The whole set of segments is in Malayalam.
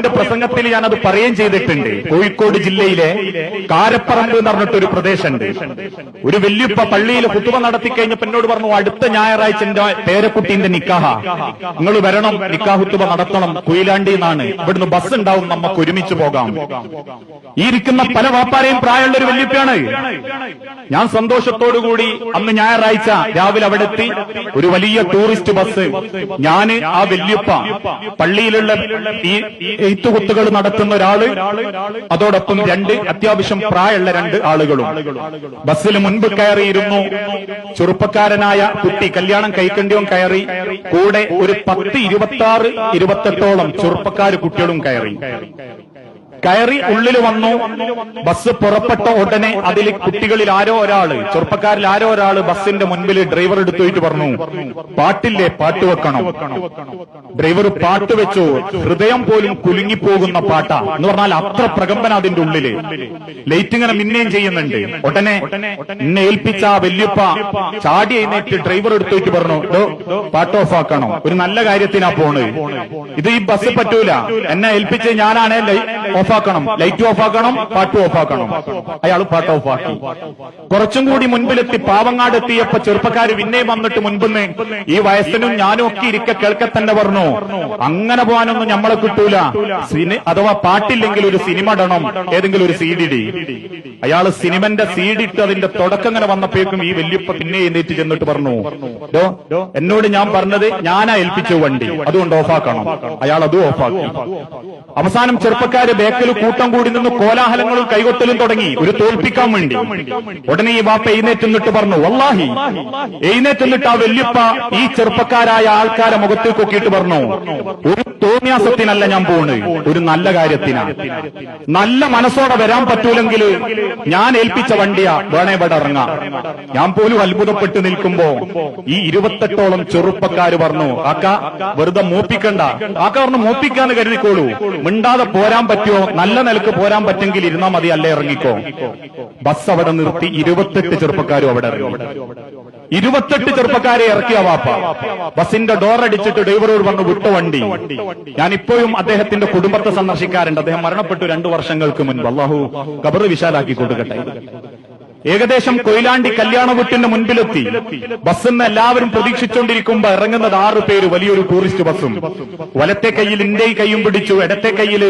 പ്രസംഗത്തിൽ ഞാൻ അത് പറയുകയും ചെയ്തിട്ടുണ്ട്. കോഴിക്കോട് ജില്ലയിലെ കാരപ്പറമ്പ് എന്ന് പറഞ്ഞിട്ട് ഒരു പ്രദേശമുണ്ട്. ഒരു വല്യപ്പ പള്ളിയിൽ കുത്തുവ നടത്തി കഴിഞ്ഞപ്പോ എന്നോട് പറഞ്ഞു അടുത്ത ഞായറാഴ്ച എന്റെ പേരക്കുട്ടീന്റെ നിക്കാഹ. നിങ്ങൾ വരണം നിക്കാഹുത്തുവ നടത്തണം. കുയിലാണ്ടി എന്നാണ്. ഇവിടുന്ന് ബസ് ഉണ്ടാവും നമുക്ക് ഒരുമിച്ച് പോകാം. ഈ ഇരിക്കുന്ന പല വാപ്പാരെയും പ്രായമുള്ള ഒരു വല്യപ്പയാണ്. ഞാൻ സന്തോഷത്തോടുകൂടി അന്ന് ഞായറാഴ്ച രാവിലെ അവിടെ എത്തി. ഒരു വലിയ ടൂറിസ്റ്റ് ബസ്. ഞാൻ ആ വല്യപ്പ പള്ളിയിലുള്ള ഈ എയ്ത്തുകുത്തുകൾ നടത്തുന്ന ഒരാൾ അതോടൊപ്പം രണ്ട് അത്യാവശ്യം പ്രായമുള്ള രണ്ട് ആളുകളും. ബസ്സിൽ മുൻപ് കയറിയിരുന്നു. ചെറുപ്പക്കാരനായ കുട്ടി കല്യാണം കൈക്കണ്ടിയും കയറി. കൂടെ ഒരു പത്ത് ഇരുപത്തി ആറ് ഇരുപത്തെട്ടോളം ചെറുപ്പക്കാര് കുട്ടികളും കയറി. കയറി ഉള്ളിൽ വന്നു. ബസ് പുറപ്പെട്ട ഉടനെ അതിൽ കുട്ടികളിൽ ആരോ ഒരാൾ ചെറുപ്പക്കാരിൽ ആരോ ഒരാൾ ബസ്സിന്റെ മുൻപിൽ ഡ്രൈവർ എടുത്തുപോയിട്ട് പറഞ്ഞു പാട്ടില്ലേ? പാട്ട് വെക്കണം. ഡ്രൈവർ പാട്ട് വെച്ചു. ഹൃദയം പോലും കുലുങ്ങിപ്പോകുന്ന പാട്ട. എന്ന് പറഞ്ഞാൽ അത്ര പ്രകമ്പന അതിന്റെ ഉള്ളിൽ. ലൈറ്റ് ഇങ്ങനെ മിന്നേം ചെയ്യുന്നുണ്ട്. ഉടനെ എന്നെ ഏൽപ്പിച്ച വല്യപ്പ ചാടി എഴുന്നേറ്റ് ഡ്രൈവർ എടുത്തുപോയിട്ട് പറഞ്ഞു "ഡോ, പാട്ട് ഓഫ് ആക്കണം ഒരു നല്ല കാര്യത്തിനാ പോണ്. ഇത് ഈ ബസ് പറ്റൂല. എന്നെ ഏൽപ്പിച്ച് ഞാനാണ് ഓഫ് ആക്കണം ലൈറ്റ് ഓഫ് ആക്കണം പാട്ട് ഓഫ് ആക്കണം അയാൾ പാട്ട് ഓഫ് ആക്കി കുറച്ചും കൂടി മുൻപിലെത്തി പാവങ്ങാട് എത്തിയപ്പോ ചെറുപ്പക്കാർ പിന്നെ വന്നിട്ട് മുൻപിന്ന് ഈ വയസ്സിനും ഞാനും ഒക്കെ ഇരിക്കെ കേൾക്കെ പറഞ്ഞു. അങ്ങനെ പോകാനൊന്നും നമ്മളെ കിട്ടൂല. അഥവാ പാട്ടില്ലെങ്കിൽ ഒരു സിനിമ ഇടണം. ഏതെങ്കിലും ഒരു സി ഡി ഡി. അയാൾ സിനിമന്റെ സീഡ് ഇട്ട് അതിന്റെ തുടക്കം ഇങ്ങനെ വന്നപ്പോഴേക്കും ഈ വല്യപ്പ പിന്നെ എഴുന്നേറ്റ് ചെന്നിട്ട് പറഞ്ഞു "ഡോ, എന്നോട് ഞാൻ പറഞ്ഞത് ഞാനാ ഏൽപ്പിച്ചു വണ്ടി. അതുകൊണ്ട് ഓഫാക്കണം. അയാൾ അതും ഓഫാക്കി. അവസാനം ചെറുപ്പക്കാര് ബേക്കൽ കൂട്ടം കൂടി നിന്ന് കോലാഹലങ്ങളും കൈകൊട്ടലും തുടങ്ങി. ഒരു തോൽപ്പിക്കാൻ വേണ്ടി. ഉടനെ ഈ വാപ്പ എഴുന്നേറ്റ് നിന്നിട്ട് പറഞ്ഞു വല്ലാഹി. എഴുന്നേറ്റ് നിന്നിട്ട് ആ വല്യപ്പ ഈ ചെറുപ്പക്കാരായ ആൾക്കാരെ മുഖത്തിൽ കൊക്കിയിട്ട് പറഞ്ഞു ഒരു തോന്നിയാസത്തിനല്ല ഞാൻ പോണ്. ഒരു നല്ല കാര്യത്തിനാണ് നല്ല മനസ്സോടെ വരാൻ പറ്റൂലെങ്കിൽ ഞാൻ ഏൽപ്പിച്ച വണ്ടിയാ വേണേ ഇവിടെ ഞാൻ പോലും അത്ഭുതപ്പെട്ട് നിൽക്കുമ്പോ ഈ ഇരുപത്തെട്ടോളം ചെറുപ്പക്കാർ പറഞ്ഞു ആക്ക വെറുതെ മൂപ്പിക്കണ്ട. ആക്ക പറഞ്ഞു മൂപ്പിക്കാന്ന് കരുതിക്കോളൂ. മിണ്ടാതെ പോരാൻ പറ്റുമോ നല്ല നിലയ്ക്ക് പോരാൻ പറ്റെങ്കിൽ ഇരുന്നാ മതി അല്ലേ? ഇറങ്ങിക്കോ. ബസ് അവിടെ നിർത്തി ഇരുപത്തെട്ട് ചെറുപ്പക്കാരും അവിടെ ഇറങ്ങി. ഇരുപത്തെട്ട് ചെറുപ്പക്കാരെ ഇറക്കിയ വാപ്പ. ബസിന്റെ ഡോർ അടിച്ചിട്ട് ഡ്രൈവറോട് പറഞ്ഞു വിട്ട വണ്ടി. ഞാൻ ഇപ്പോഴും അദ്ദേഹത്തിന്റെ കുടുംബത്തെ സന്ദർശിക്കാറുണ്ട്. അദ്ദേഹം മരണപ്പെട്ടു രണ്ടു വർഷങ്ങൾക്ക് മുൻപ്. അള്ളാഹു കബറ് വിശാലാക്കി കൊടുക്കട്ടെ. ഏകദേശം കൊയിലാണ്ടി കല്യാണ വീട്ടിന്റെ മുൻപിലെത്തി. ബസ്സിന്ന് എല്ലാവരും പ്രതീക്ഷിച്ചുകൊണ്ടിരിക്കുമ്പോ ഇറങ്ങുന്നത് ആറ് പേര് വലിയൊരു ടൂറിസ്റ്റ് ബസ്സും. വലത്തെ കയ്യിൽ ഇന്റെ കൈയും പിടിച്ചു ഇടത്തെ കയ്യിൽ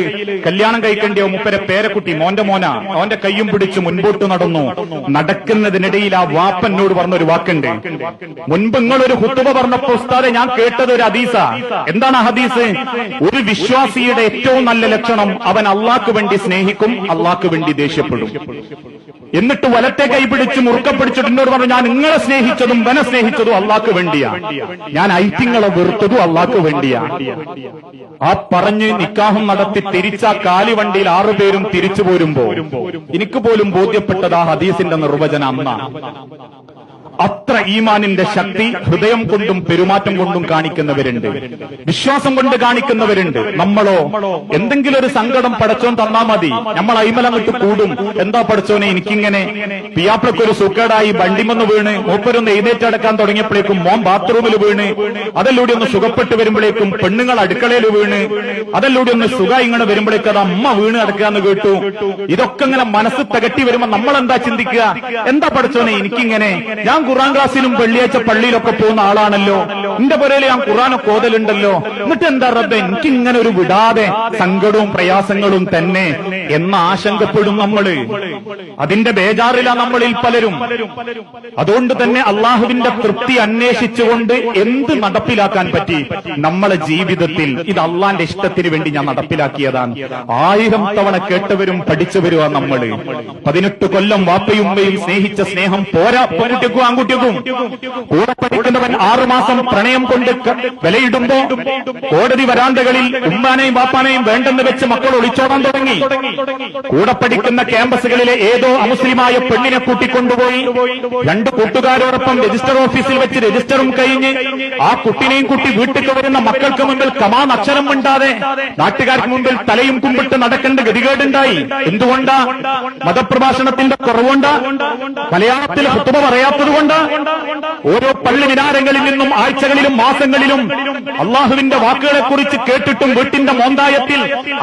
കല്യാണം കഴിക്കേണ്ടിയോ മുപ്പരെ പേരക്കുട്ടി മോന്റെ മോന. അവന്റെ കൈയും പിടിച്ചു മുൻപോട്ട് നടന്നു. നടക്കുന്നതിനിടയിൽ ആ വാപ്പനോട് പറഞ്ഞൊരു വാക്കുണ്ട്. മുൻപ് നിങ്ങളൊരു ഹുത്തുബ പറഞ്ഞപ്പോ ഉസ്താദെ ഞാൻ കേട്ടത് ഒരു ഹദീസ. എന്താണ് ഹദീസ്? ഒരു വിശ്വാസിയുടെ ഏറ്റവും നല്ല ലക്ഷണം അവൻ അള്ളാക്ക് വേണ്ടി സ്നേഹിക്കും അള്ളാക്ക് വേണ്ടി ദേഷ്യപ്പെടും. എന്നിട്ട് വലത്തെ കൈ പിടിച്ച് മുറുക്ക പിടിച്ചിട്ട് എന്നോട് പറഞ്ഞു ഞാൻ നിങ്ങളെ സ്നേഹിച്ചതും വന സ്നേഹിച്ചതും അള്ളാക്ക് വേണ്ടിയാ. ഞാൻ ഐറ്റിങ്ങളെ വെറുത്തതും അള്ളാക്ക് വേണ്ടിയാ. ആ പറഞ്ഞ് നിക്കാഹം നടത്തി തിരിച്ച കാലിവണ്ടിയിൽ ആറുപേരും തിരിച്ചു പോരുമ്പോ എനിക്ക് പോലും ബോധ്യപ്പെട്ടത് ആ ഹദീസിന്റെ നിർവചനം അന്നാ അത്ര ഈമാനിന്റെ ശക്തി ഹൃദയം കൊണ്ടും പെരുമാറ്റം കൊണ്ടും കാണിക്കുന്നവരുണ്ട്. വിശ്വാസം കൊണ്ട് കാണിക്കുന്നവരുണ്ട്. നമ്മളോ എന്തെങ്കിലും ഒരു സങ്കടം പടച്ചോൻ തന്നാ മതി. നമ്മൾ അയിമലങ്ങട്ട് കൂടും. എന്താ പടച്ചോനെ എനിക്കിങ്ങനെ? പിയാപ്പിളക്കൊരു സുക്കേടായി വണ്ടിമെന്ന് വീണ് മൂപ്പരൊന്ന് എഴുന്നേറ്റടക്കാൻ തുടങ്ങിയപ്പോഴേക്കും മോൻ ബാത്റൂമിൽ വീണ്. അതല്ലൂടി ഒന്ന് സുഖപ്പെട്ട് വരുമ്പോഴേക്കും പെണ്ണുങ്ങൾ അടുക്കളയിൽ വീണ്. അതല്ലൂടി ഒന്ന് സുഖ ഇങ്ങനെ വരുമ്പോഴേക്കും അത് അമ്മ വീണ് കിടക്കാന്ന് കേട്ടു. ഇതൊക്കെ ഇങ്ങനെ മനസ്സ് തകട്ടി വരുമ്പോ നമ്മൾ എന്താ ചിന്തിക്കുക? എന്താ പഠിച്ചോനെ എനിക്കിങ്ങനെ? ഞാൻ ഖുറാൻ ക്ലാസ്സിലും വെള്ളിയാഴ്ച പള്ളിയിലൊക്കെ പോകുന്ന ആളാണല്ലോ. എന്റെ പുരയിൽ ഞാൻ ഖുറാനൊക്കെ ഓതലുണ്ടല്ലോ എന്നിട്ട് എന്താ റബ്ബെ? എനിക്ക് ഇങ്ങനെ ഒരു വിടാതെ സങ്കടവും പ്രയാസങ്ങളും തന്നെ എന്ന് ആശങ്കപ്പെടും നമ്മൾ. അതിന്റെ ബേജാറില നമ്മളിൽ പലരും. അതുകൊണ്ട് തന്നെ അള്ളാഹുവിന്റെ തൃപ്തി അന്വേഷിച്ചുകൊണ്ട് എന്ത് നടപ്പിലാക്കാൻ പറ്റി? നമ്മളെ ജീവിതത്തിൽ ഇത് അള്ളാന്റെ ഇഷ്ടത്തിന് വേണ്ടി ഞാൻ നടപ്പിലാക്കിയതാണ്. ആയിരം തവണ കേട്ടവരും പഠിച്ചവരുമാണ് നമ്മൾ. പതിനെട്ട് കൊല്ലം വാപ്പയും സ്നേഹിച്ച സ്നേഹം പോരാ പെൺകുട്ടിക്കും ആൺകുട്ടിക്കും കൂടെ പഠിക്കുന്നവൻ ആറുമാസം പ്രണയം കൊണ്ട് വിലയിടുമ്പോ കോടതി വരാന്തകളിൽ ഉമ്മാനെയും വാപ്പാനെയും വേണ്ടെന്ന് വെച്ച് മക്കൾ ഒളിച്ചോടാൻ തുടങ്ങി. കൂടെ പഠിക്കുന്ന ക്യാമ്പസുകളിലെ ഏതോ അമുസ്ലിമായ പെണ്ണിനെ കൂട്ടിക്കൊണ്ടുപോയി. രണ്ട് കൂട്ടുകാരോടൊപ്പം രജിസ്റ്റർ ഓഫീസിൽ വെച്ച് രജിസ്റ്ററും കഴിഞ്ഞ് ആ കുട്ടിനെയും കുട്ടി വീട്ടിൽ വരുന്ന മക്കൾക്ക് മുമ്പിൽ കമാ അക്ഷരം മിണ്ടാതെ നാട്ടുകാർക്ക് മുമ്പിൽ തലയും കുമ്പിട്ട് നടക്കേണ്ട ഗതികേടുണ്ടായി. എന്തുകൊണ്ടാ? മതപ്രഭാഷണത്തിന്റെ കുറവുണ്ടാ മലയാളത്തിൽ ഹുത്തുബ പറയാത്തത് എന്തുകൊണ്ട് ഓരോ പള്ളി വിനാരങ്ങളിൽ നിന്നും ആഴ്ചകളിലും മാസങ്ങളിലും അള്ളാഹുവിന്റെ വാക്കുകളെക്കുറിച്ച് കേട്ടിട്ടും വീട്ടിന്റെ മോന്തായത്തിൽ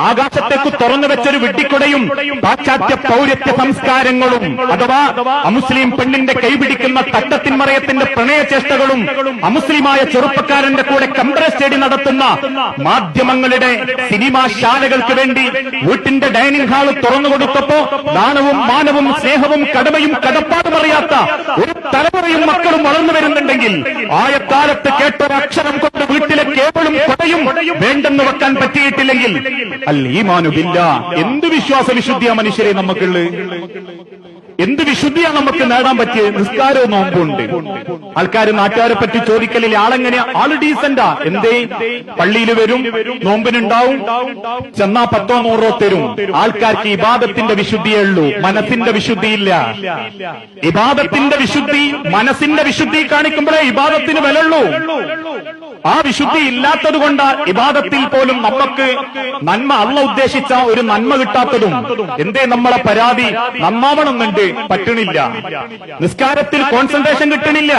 ആകാശത്തേക്ക് തുറന്നു വെച്ചൊരു വെട്ടിക്കുടയും പാശ്ചാത്യ പൗരത്യ സംസ്കാരങ്ങളും അഥവാ അമുസ്ലിം പെണ്ണിന്റെ കൈപിടിക്കുന്ന തട്ടത്തിന്മറയത്തിന്റെ പ്രണയചേഷ്ടകളും അമുസ്ലിമായ ചെറുപ്പക്കാരന്റെ കൂടെ കംപ്രസ് സ്റ്റേഡി നടത്തുന്ന മാധ്യമങ്ങളുടെ സിനിമാ ശാലകൾക്ക് വേണ്ടി വീട്ടിന്റെ ഡൈനിങ് ഹാൾ തുറന്നു കൊടുത്തപ്പോ ദാനവും മാനവും സ്നേഹവും കടമയും കടപ്പാടും അറിയാത്ത ഒരു തലമുറയും മക്കളും വളർന്നു വരുന്നുണ്ടെങ്കിൽ ആയക്കാലത്ത് കേട്ട അക്ഷരം കൊണ്ട് വീട്ടിലെ കേബിളും കൊടയും വേണ്ടെന്ന് വെക്കാൻ പറ്റിയിട്ടില്ലെങ്കിൽ അൽ ഈമാനുബില്ല എന്ത് വിശ്വാസ വിശുദ്ധിയാ മനുഷ്യരെ നമുക്കുള്ളത് എന്ത് വിശുദ്ധിയാണ് നമുക്ക് നേടാൻ പറ്റിയത്? നിസ്കാരവും നോമ്പുണ്ട്. ആൾക്കാർ നാട്ടുകാരെ പറ്റി ചോദിക്കലിൽ ആളെങ്ങനെയാ? ആൾ ഡീസന്റാ എന്തേ? പള്ളിയിൽ വരും നോമ്പിനുണ്ടാവും ചെന്നാ പത്തോ നൂറോ തരും. ആൾക്കാർക്ക് ഇബാദത്തിന്റെ വിശുദ്ധിയേ ഉള്ളൂ. മനസ്സിന്റെ വിശുദ്ധിയില്ല. ഇബാദത്തിന്റെ വിശുദ്ധി മനസ്സിന്റെ വിശുദ്ധി കാണിക്കുമ്പോഴേ ഇബാദത്തിന് വിലയുള്ളൂ. ആ വിശുദ്ധി ഇല്ലാത്തത് കൊണ്ട് ഇബാദത്തിൽ പോലും നമുക്ക് നന്മ അല്ല ഉദ്ദേശിച്ച ഒരു നന്മ കിട്ടാത്തതും എന്തേ നമ്മളെ പരാതി നന്നാവണമെന്നുണ്ട് പറ്റണില്ല. നിസ്കാരത്തിൽ കോൺസെൻട്രേഷൻ കിട്ടണില്ല.